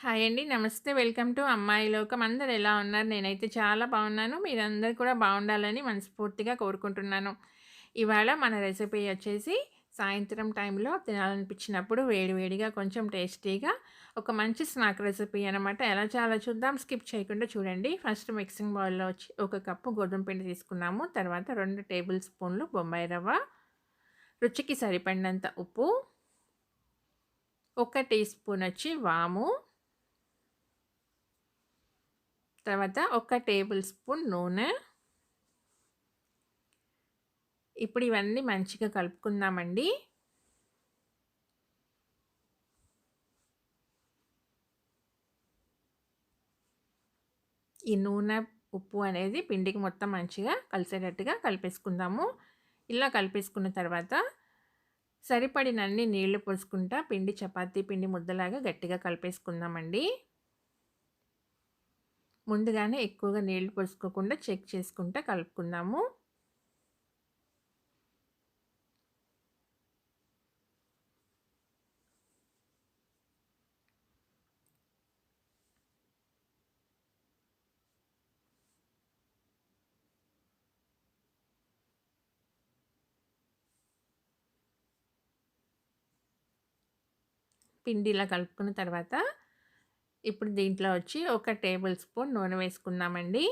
Hi అండి. నమస్తే. Welcome to అమ్మాయి లోకం. అందరు ఎలా ఉన్నారు? నేనైతే చాలా బాగున్నాను. మీరందరూ కూడా బాగుండాలని మనస్ఫూర్తిగా కోరుకుంటున్నాను. ఇవాళ మన రెసిపీ వచ్చేసి సాయంత్రం టైంలో తినాలనిపించినప్పుడు వేడివేడిగా కొంచెం టేస్టీగా ఒక మంచి స్నాక్ రెసిపీ అనమాట. ఎలా చాలా చూద్దాం. స్కిప్ చేయకుండా చూడండి. ఫస్ట్ మిక్సింగ్ బౌల్‌లో వచ్చి ఒక కప్పు గోధుమ పిండి తీసుకున్నాము. తర్వాత రెండు టేబుల్ స్పూన్లు బొంబాయి రవ్వ, రుచికి సరిపడినంత ఉప్పు, ఒక టీ స్పూన్ వచ్చి వాము తర్వాత ఒక టేబుల్ స్పూన్ నూనె. ఇప్పుడు ఇవన్నీ మంచిగా కలుపుకుందామండి. ఈ నూనె ఉప్పు అనేది పిండికి మొత్తం మంచిగా కలిసేటట్టుగా కలిపేసుకుందాము. ఇలా కలిపేసుకున్న తర్వాత సరిపడినన్ని నీళ్ళు పోసుకుంటా పిండి చపాతీ పిండి ముద్దలాగా గట్టిగా కలిపేసుకుందామండి. ముందుగానే ఎక్కువగా నీళ్ళు పోసుకోకుండా చెక్ చేసుకుంటా కలుపుకుందాము. పిండి ఇలా కలుపుకున్న తర్వాత ఇప్పుడు దీంట్లో వచ్చి ఒక టేబుల్ స్పూన్ నూనె వేసుకుందామండి.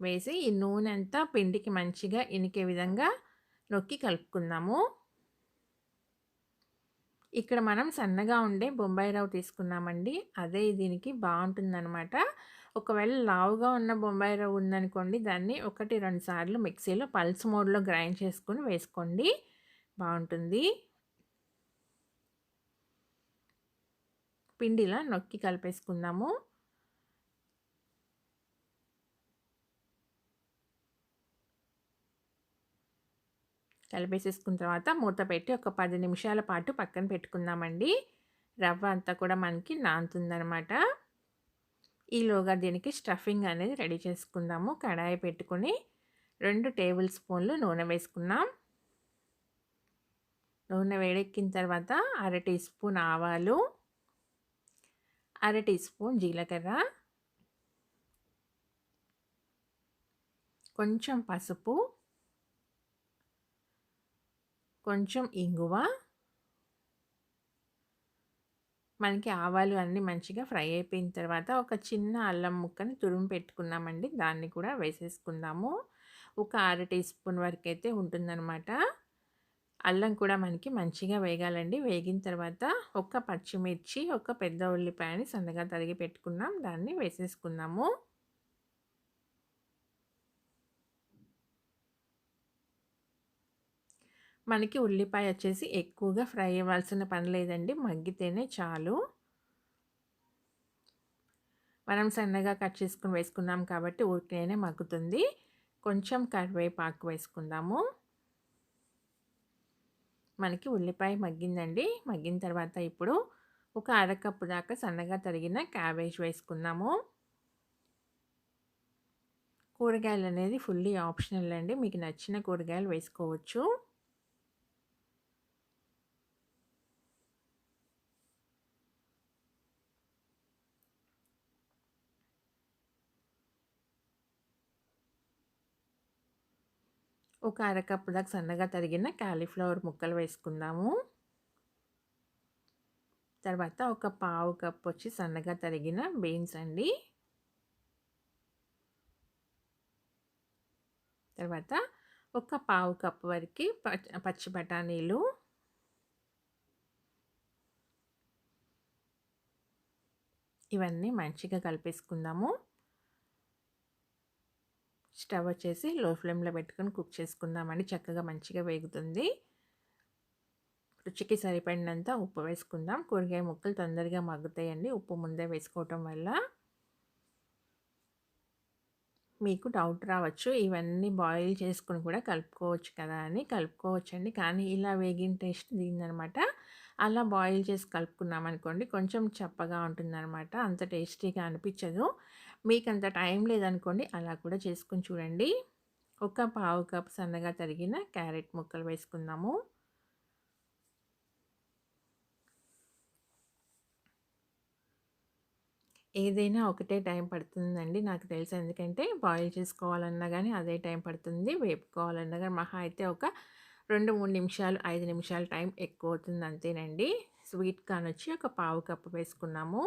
వేసి ఈ నూనె అంతా పిండికి మంచిగా ఇనికే విధంగా నొక్కి కలుపుకుందాము. ఇక్కడ మనం సన్నగా ఉండే బొంబాయి రవ్వ తీసుకున్నామండి. అదే దీనికి బాగుంటుందన్నమాట. ఒకవేళ లావుగా ఉన్న బొంబాయి రవ్వ ఉందనుకోండి దాన్ని ఒకటి రెండు సార్లు మిక్సీలో పల్స్ మోడ్లో గ్రైండ్ చేసుకుని వేసుకోండి. బాగుంటుంది. పిండిలా నొక్కి కలిపేసుకుందాము. కలిపేసేసుకున్న తర్వాత మూత పెట్టి ఒక పది నిమిషాల పాటు పక్కన పెట్టుకుందామండి. రవ్వ అంతా కూడా మనకి నానుతుందనమాట ఈలోగా దీనికి స్టఫింగ్ అనేది రెడీ చేసుకుందాము. కడాయి పెట్టుకొని రెండు టేబుల్ స్పూన్లు నూనె వేసుకున్నాం నూనె వేడెక్కిన తర్వాత అర టీ స్పూన్ ఆవాలు అర టీ స్పూన్ జీలకర్ర. కొంచెం పసుపు. కొంచెం ఇంగువ. మనకి ఆవాలు అన్నీ మంచిగా ఫ్రై అయిపోయిన తర్వాత ఒక చిన్న అల్లం ముక్కని తురుము పెట్టుకున్నామండి. దాన్ని కూడా వేసేసుకుందాము. ఒక అర టీ స్పూన్ వరకు అయితే ఉంటుందన్నమాట. అల్లం కూడా మనకి మంచిగా వేగాలండి. వేగిన తర్వాత ఒక పచ్చిమిర్చి ఒక పెద్ద ఉల్లిపాయని సన్నగా తరిగి పెట్టుకున్నాం. దాన్ని వేసేసుకుందాము. మనకి ఉల్లిపాయ వచ్చేసి ఎక్కువగా ఫ్రై అవ్వాల్సిన పని లేదండి. మగ్గితేనే చాలు. మనం సన్నగా కట్ చేసుకుని వేసుకున్నాం కాబట్టి ఊరికనే మగ్గుతుంది. కొంచెం కరివేపాకు వేసుకుందాము. మనకి ఉల్లిపాయ మగ్గిందండి. మగ్గిన తర్వాత ఇప్పుడు ఒక అరకప్పు దాకా సన్నగా తరిగిన క్యాబేజ్ వేసుకున్నాము కూరగాయలు అనేది ఫుల్లీ ఆప్షనల్ అండి. మీకు నచ్చిన కూరగాయలు వేసుకోవచ్చు. ఒక అరకప్పు దాకా సన్నగా తరిగిన కాలీఫ్లవర్ ముక్కలు వేసుకుందాము. తర్వాత ఒక పావు కప్ వచ్చి సన్నగా తరిగిన బీన్స్ అండి. తర్వాత ఒక పావు కప్పు వరకు పచ్చి బఠానీలు. ఇవన్నీ మంచిగా కలిపేసుకుందాము. స్టవ్ వచ్చేసి లో ఫ్లేమ్లో పెట్టుకొని కుక్ చేసుకుందామండి. చక్కగా మంచిగా వేగుతుంది. రుచికి సరిపడినంత ఉప్పు వేసుకుందాం. కూరగాయ ముక్కలు తొందరగా మగ్గుతాయండి. ఉప్పు ముందే వేసుకోవటం వల్ల మీకు డౌట్ రావచ్చు. ఇవన్నీ బాయిల్ చేసుకుని కూడా కలుపుకోవచ్చు కదా అని. కలుపుకోవచ్చండి. కానీ ఇలా వేగిన టేస్ట్ దిగిందనమాట అలా బాయిల్ చేసి కలుపుకున్నాం అనుకోండి కొంచెం చప్పగా ఉంటుందన్నమాట అంత టేస్టీగా అనిపించదు. మీకు అంత టైం లేదనుకోండి అలా కూడా చేసుకుని చూడండి. ఒక పావు కప్ సన్నగా తరిగిన క్యారెట్ ముక్కలు వేసుకుందాము. ఏదైనా ఒకటే టైం పడుతుందండి నాకు తెలుసు. ఎందుకంటే బాయిల్ చేసుకోవాలన్నా కానీ అదే టైం పడుతుంది. వేపుకోవాలన్నా కానీ మహా అయితే ఒక రెండు మూడు నిమిషాలు ఐదు నిమిషాలు టైం ఎక్కువ అవుతుంది అంతేనండి. స్వీట్ కానొచ్చి ఒక పావు కప్పు వేసుకున్నాము.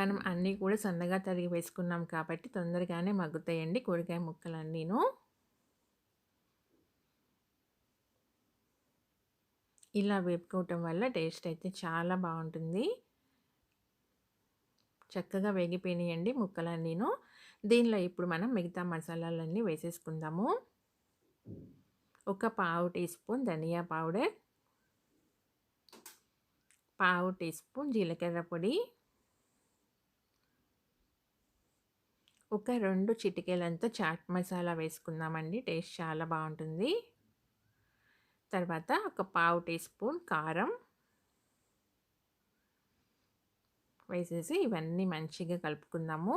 మనం అన్నీ కూడా సన్నగా తరిగి వేసుకున్నాం కాబట్టి తొందరగానే మగ్గుతాయండి కూరగాయ ముక్కలన్నీను. ఇలా వేపుకోవటం వల్ల టేస్ట్ అయితే చాలా బాగుంటుంది చక్కగా వేగిపోయినాయండి ముక్కలన్నీను. దీనిలో ఇప్పుడు మనం మిగతా మసాలాలన్నీ వేసేసుకుందాము. ఒక పావు టీ స్పూన్ ధనియా పౌడర్. పావు టీ స్పూన్ జీలకర్ర పొడి. ఒక రెండు చిటికెలంతా చాట్ మసాలా వేసుకుందామండి. టేస్ట్ చాలా బాగుంటుంది తర్వాత ఒక పావు టీ స్పూన్ కారం. వేసేసి ఇవన్నీ మంచిగా కలుపుకుందాము.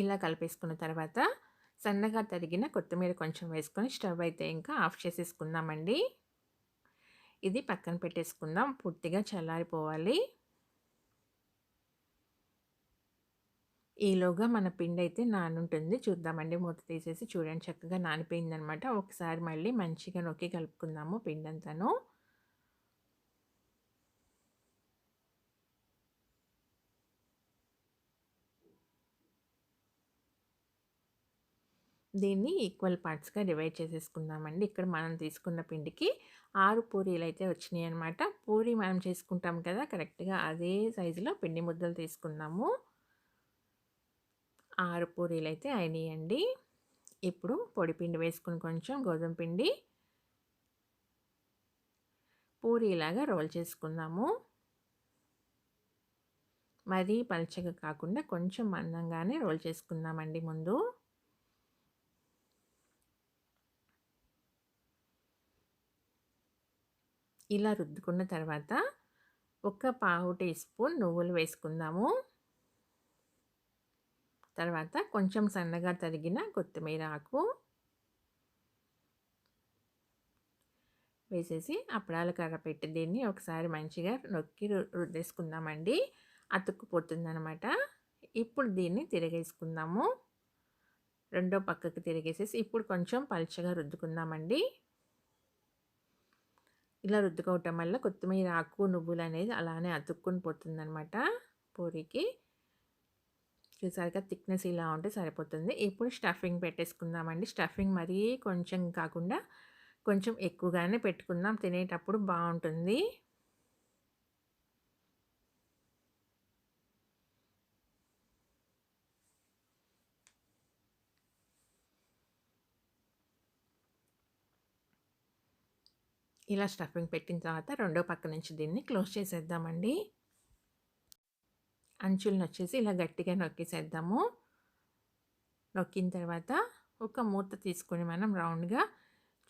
ఇలా కలిపేసుకున్న తర్వాత సన్నగా తరిగిన కొత్తిమీర కొంచెం వేసుకొని స్టవ్ అయితే ఇంకా ఆఫ్ చేసేసుకుందామండి. ఇది పక్కన పెట్టేసుకుందాం. పూర్తిగా చల్లారిపోవాలి. ఈలోగా మన పిండైతే నానుంటుంది. చూద్దామండి మూత తీసేసి చూడండి చక్కగా నానిపోయిందనమాట. ఒకసారి మళ్ళీ మంచిగా నొక్కి కలుపుకుందాము పిండంతాను. దీన్ని ఈక్వల్ పార్ట్స్‌గా డివైడ్ చేసేసుకుందామండి. ఇక్కడ మనం తీసుకున్న పిండికి ఆరు పూరీలు అయితే వచ్చినాయి అనమాట పూరి మనం చేసుకుంటాం కదా! కరెక్ట్‌గా అదే సైజులో పిండి ముద్దలు తీసుకున్నాము. ఆరు పూరీలు అయితే అయినాయండి. ఇప్పుడు పొడి పిండి కొంచెం గోధుమ పిండి పూరీలాగా రోల్ చేసుకుందాము. మరీ పలచగా కాకుండా కొంచెం మందంగానే రోల్ చేసుకుందామండి ముందు. ఇలా రుద్దుకున్న తర్వాత ఒక పావు టీ స్పూన్ నువ్వులు వేసుకుందాము. తర్వాత కొంచెం సన్నగా తరిగిన కొత్తిమీర ఆకు. వేసేసి అప్పడాల కర్ర పెట్టి దీన్ని ఒకసారి మంచిగా నొక్కి రుద్దేసుకుందామండి. అతుక్కుపోతుందనమాట. ఇప్పుడు దీన్ని తిరగేసుకుందాము. రెండో పక్కకి తిరిగేసేసి ఇప్పుడు కొంచెం పలుచగా రుద్దుకుందామండి. ఇలా రుద్దుకోవటం వల్ల కొత్తిమీర ఆకు, నువ్వులనేది అలానే అతుక్కుని పోతుందనమాట పూరికి. చూసారుగా థిక్‌నెస్ ఇలా ఉంటే సరిపోతుంది. ఇప్పుడు స్టఫింగ్ పెట్టేసుకుందామండి. స్టఫింగ్ మరీ కొంచెం కాకుండా కొంచెం ఎక్కువగానే పెట్టుకుందాం. తినేటప్పుడు బాగుంటుంది ఇలా స్టఫింగ్ పెట్టిన తర్వాత రెండో పక్క నుంచి దీన్ని క్లోజ్ చేసేద్దామండి. అంచులనొచ్చేసి ఇలా గట్టిగా నొక్కేసేద్దాము. నొక్కిన తర్వాత ఒక మూత తీసుకొని మనం రౌండ్‌గా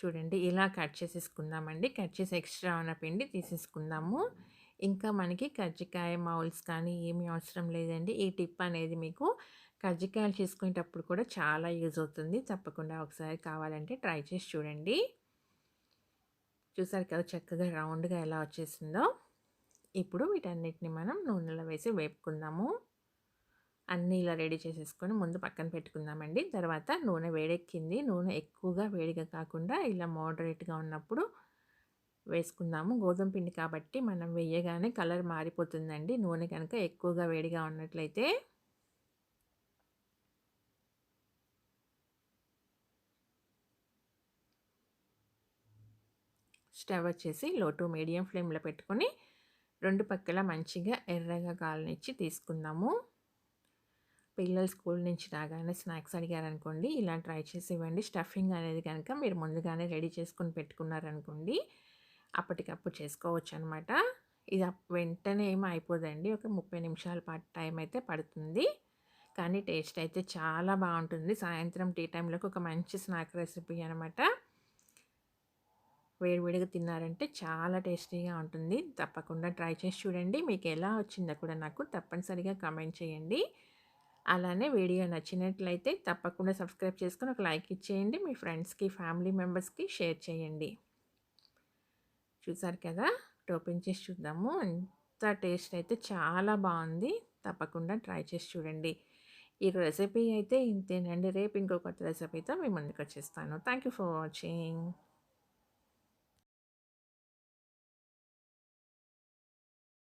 చూడండి ఇలా కట్ చేసేసుకుందామండి. కట్ చేసి ఎక్స్ట్రా ఉన్న పిండి తీసేసుకుందాము. ఇంకా మనకి కజ్జికాయ మౌల్స్ కానీ ఏమీ అవసరం లేదండి. ఈ టిప్ అనేది మీకు కజ్జికాయలు చేసుకునేటప్పుడు కూడా చాలా యూజ్ అవుతుంది. తప్పకుండా ఒకసారి కావాలంటే ట్రై చేసి చూడండి. చూసారు కదా చక్కగా రౌండ్‌గా ఎలా వచ్చేసిందో. ఇప్పుడు వీటన్నిటిని మనం నూనెలో వేసి వేపుకుందాము. అన్నీ ఇలా రెడీ చేసేసుకొని ముందు పక్కన పెట్టుకుందామండి. తర్వాత నూనె వేడెక్కింది. నూనె ఎక్కువగా వేడిగా కాకుండా ఇలా మోడరేట్‌గా ఉన్నప్పుడు వేసుకుందాము. గోధుమ పిండి కాబట్టి మనం వేయగానే కలర్ మారిపోతుందండి. నూనె కనుక ఎక్కువగా వేడిగా ఉన్నట్లయితే. స్టవ్ వచ్చేసి లో టు మీడియం ఫ్లేమ్‌లో పెట్టుకొని రెండు పక్కల మంచిగా ఎర్రగా కాలనిచ్చి తీసుకుందాము. పిల్లలు స్కూల్ నుంచి రాగానే స్నాక్స్ అడిగారనుకోండి ఇలా ట్రై చేసి ఇవ్వండి. స్టఫింగ్ అనేది కనుక మీరు ముందుగానే రెడీ చేసుకొని పెట్టుకున్నారనుకోండి అప్పటికప్పుడు చేసుకోవచ్చు అనమాట ఇది వెంటనే ఏమో అయిపోదండి. ఒక 30 నిమిషాల పాటు టైం అయితే పడుతుంది. కానీ టేస్ట్ అయితే చాలా బాగుంటుంది సాయంత్రం టీ టైంలోకి ఒక మంచి స్నాక్ రెసిపీ అనమాట. వేడివేడిగా తిన్నారంటే చాలా టేస్టీగా ఉంటుంది. తప్పకుండా ట్రై చేసి చూడండి. మీకు ఎలా వచ్చిందో కూడా నాకు తప్పనిసరిగా కమెంట్ చేయండి. అలానే వీడియో నచ్చినట్లయితే తప్పకుండా సబ్స్క్రైబ్ చేసుకొని ఒక లైక్ ఇచ్చేయండి. మీ ఫ్రెండ్స్కి ఫ్యామిలీ మెంబర్స్కి షేర్ చేయండి. చూసారు కదా? టోపెన్ చేసి చూద్దాము. ఎంత టేస్ట్ అయితే చాలా బాగుంది. తప్పకుండా ట్రై చేసి చూడండి. ఈ రెసిపీ అయితే ఇంతేనండి. రేపు ఇంకొక రెసిపీతో మీ ముందుకు వచ్చేస్తాను. Thank you for watching.